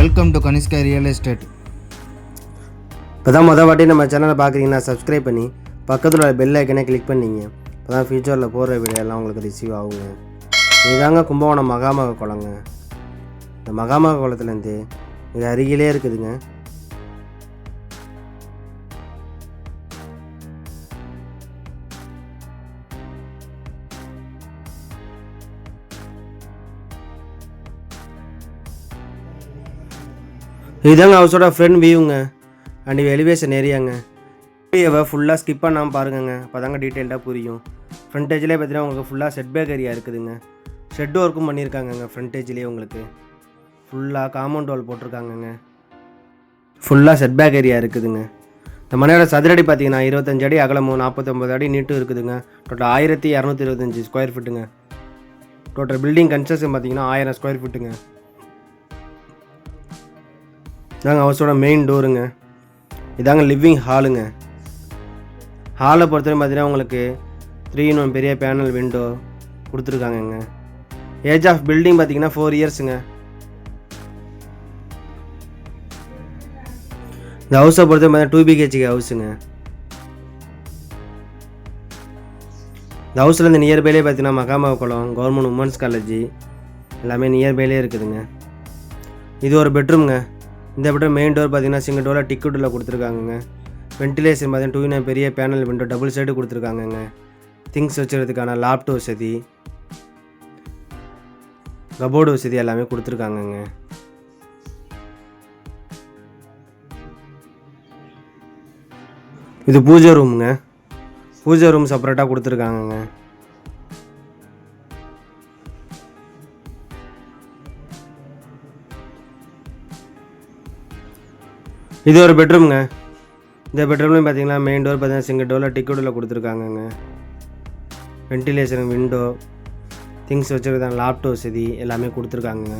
Welcome to Kanishka real estate இப்போ தான் மொதல் வாட்டி நம்ம சேனலை பார்க்குறீங்கன்னா சப்ஸ்கிரைப் பண்ணி பக்கத்தில் உள்ள பெல் ஐக்கனே கிளிக் பண்ணிங்க. இப்போ தான் ஃபியூச்சரில் போடுற வீடியோலாம் உங்களுக்கு ரிசீவ் ஆகுங்க. இதுதாங்க கும்பகோணம் மகாமக குளங்க. இந்த மகாமக குளத்துலேருந்து இது அருகிலே இருக்குதுங்க. இதுதாங்க ஹவுஸோட ஃப்ரெண்ட் வியூங்க. அண்ட் எலிவேஷன் ஏரியாங்க. வீடியோவை ஃபுல்லாக ஸ்கிப் பண்ணாமல் பாருங்கங்க. அப்போ தாங்க டீட்டெயில்டாக புரியும். ஃப்ரண்டேஜ்லேயே பார்த்தீங்கன்னா உங்களுக்கு ஃபுல்லாக செட் பேக் ஏரியா இருக்குதுங்க. ஷெட் ஒர்க்கும் பண்ணியிருக்காங்கங்க ஃப்ரண்டேஜ்லேயே உங்களுக்கு. ஃபுல்லாக காம்பவுண்ட் வால் போட்டிருக்காங்கங்க. ஃபுல்லாக செட் பேக் ஏரியா இருக்குதுங்க. இந்த மனையோட சதுரடி பார்த்தீங்கன்னா இருபத்தஞ்சு அடி அகலமும் நாற்பத்தொம்பது அடி நீட்டும் இருக்குதுங்க. டோட்டல் ஆயிரத்தி இரநூத்தி இருபத்தஞ்சி ஸ்கொயர் ஃபீட்டுங்க டோட்டல் பில்டிங் கன்ஸ்ட்ரக்ஷன் பார்த்தீங்கன்னா ஆயிரம் ஸ்கொயர் ஃபீட்டுங்க இதாங்க ஹவுஸோட மெயின் டோருங்க இதாங்க லிவிங் ஹாலுங்க ஹாலை பொறுத்தவரை பார்த்தீங்கன்னா உங்களுக்கு த்ரீ இன் ஒன் பெரிய பேனல் விண்டோ கொடுத்துருக்காங்கங்க. ஏஜ் ஆஃப் பில்டிங் பார்த்தீங்கன்னா ஃபோர் இயர்ஸுங்க இந்த ஹவுஸை பொறுத்த பார்த்தீங்கன்னா டூ பிஹெச்கே ஹவுஸுங்க இந்த ஹவுஸில் இந்த நியர்பைலே பார்த்தீங்கன்னா மகாமக குளம் கவர்மெண்ட் உமன்ஸ் காலேஜ் எல்லாமே நியர்பைலே இருக்குதுங்க. இது ஒரு பெட்ரூம்ங்க இந்த பெட்ரூம் மெயின் டோர் பார்த்தீங்கன்னா சிங்கிள் டோரில் டிக்கெட்டில் கொடுத்துருக்காங்கங்க. வென்டிலேஷன் பார்த்தீங்கன்னா டூ நைன் பெரிய பேனல் விண்டோ டபுள் சைடு கொடுத்துருக்காங்கங்க. திங்ஸ் வச்சுறதுக்கான லாப்டாப் வசதி கபோர்டு வசதி எல்லாமே கொடுத்துருக்காங்கங்க. இது பூஜை ரூமுங்க பூஜை ரூம் செப்பரேட்டாக கொடுத்துருக்காங்கங்க. இது ஒரு பெட்ரூம்ங்க இந்த பெட்ரூம்லையும் பார்த்தீங்கன்னா மெயின் டோர் பார்த்தீங்கன்னா சிங்கிள் டோரில் டிக்கெட்டில் கொடுத்துருக்காங்கங்க. வென்டிலேஷன் விண்டோ திங்ஸ் வச்சுருக்காங்க லேப்டாப் வசதி எல்லாமே கொடுத்துருக்காங்கங்க.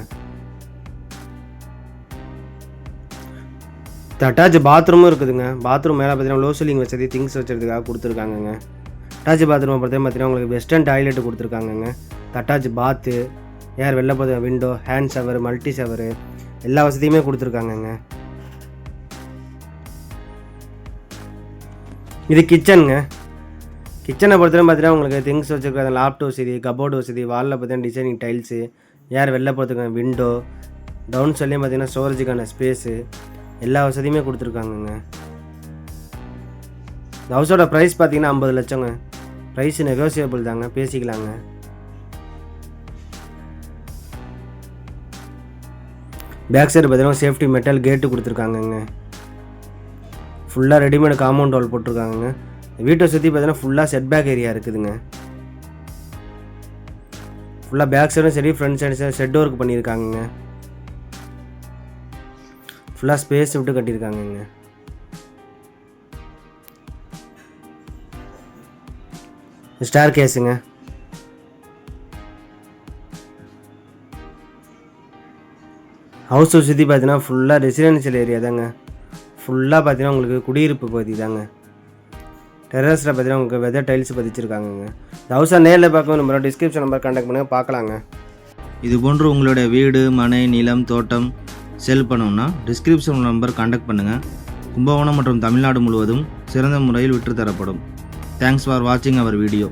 அட்டாச் பாத்ரூமும் இருக்குதுங்க. பாத்ரூம் மேலே பார்த்தீங்கன்னா லோ சீலிங் வசதி திங்ஸ் வச்சுறதுக்காக கொடுத்துருக்காங்கங்க. அட்டாச் பாத்ரூமை பொறுத்த பார்த்தீங்கன்னா உங்களுக்கு வெஸ்டர்ன் டாய்லெட் கொடுத்துருக்காங்கங்க. அட்டாச் பாத்து ஏர் வெளில போகிற window hand shower multi shower எல்லா வசதியுமே கொடுத்துருக்காங்கங்க. இது கிச்சனுங்க கிச்சனை பொறுத்தவரை பார்த்தீங்கன்னா உங்களுக்கு திங்ஸ் வச்சுருக்காங்க லாப்டாப் வசதி கபோர்டு வசதி வாலில் பார்த்தீங்கன்னா டிசைனிங் டைல்ஸு யார் வெளில போகிறதுக்கான விண்டோ டவுன் சைட்லேயும் பார்த்தீங்கன்னா ஸ்டோரேஜுக்கான ஸ்பேஸு எல்லா வசதியுமே கொடுத்துருக்காங்கங்க. இந்த ஹவுஸோட ப்ரைஸ் பார்த்தீங்கன்னா ஐம்பது லட்சங்க. ப்ரைஸ் நெகோசியபிள் தாங்க பேசிக்கலாங்க. பேக் சைடு பார்த்தீங்கன்னா சேஃப்டி மெட்டல் கேட்டு கொடுத்துருக்காங்கங்க. ஃபுல்லாக ரெடிமேடு காம்பவுண்ட் வால் போட்டிருக்காங்கங்க. வீட்டை சுற்றி பார்த்தீங்கன்னா ஃபுல்லாக செட் பேக் ஏரியா இருக்குதுங்க. ஃபுல்லாக பேக் சைடும் சரி ஃப்ரண்ட் சைடு சரி செட் ஒர்க் பண்ணியிருக்காங்கங்க. ஃபுல்லாக ஸ்பேஸ் விட்டு கட்டியிருக்காங்கங்க. ஸ்டார் கேஸுங்க ஹவுஸ் சுற்றி பார்த்தீங்கன்னா ஃபுல்லாக ரெசிடென்ஷியல் ஏரியா தாங்க. ஃபுல்லாக பார்த்தீங்கன்னா உங்களுக்கு குடியிருப்பு பகுதி தாங்க. டெரஸில் பார்த்தீங்கன்னா உங்களுக்கு வெதர் டைல்ஸ் பதிச்சிருக்காங்கங்க. இந்த ஹவுஸை நேரில் பார்க்க நம்மளோட டிஸ்கிரிப்ஷன் நம்பர் கான்டாக்ட் பண்ணுங்கள் பார்க்கலாங்க. இது போன்று உங்களுடைய வீடு மனை நிலம் தோட்டம் செல் பண்ணணும்னா டிஸ்கிரிப்ஷன் நம்பர் கான்டாக்ட் பண்ணுங்கள் கும்பகோணம் மற்றும் தமிழ்நாடு முழுவதும் சிறந்த முறையில் விற்றுத்தரப்படும். தேங்க்ஸ் ஃபார் வாட்சிங் அவர் வீடியோ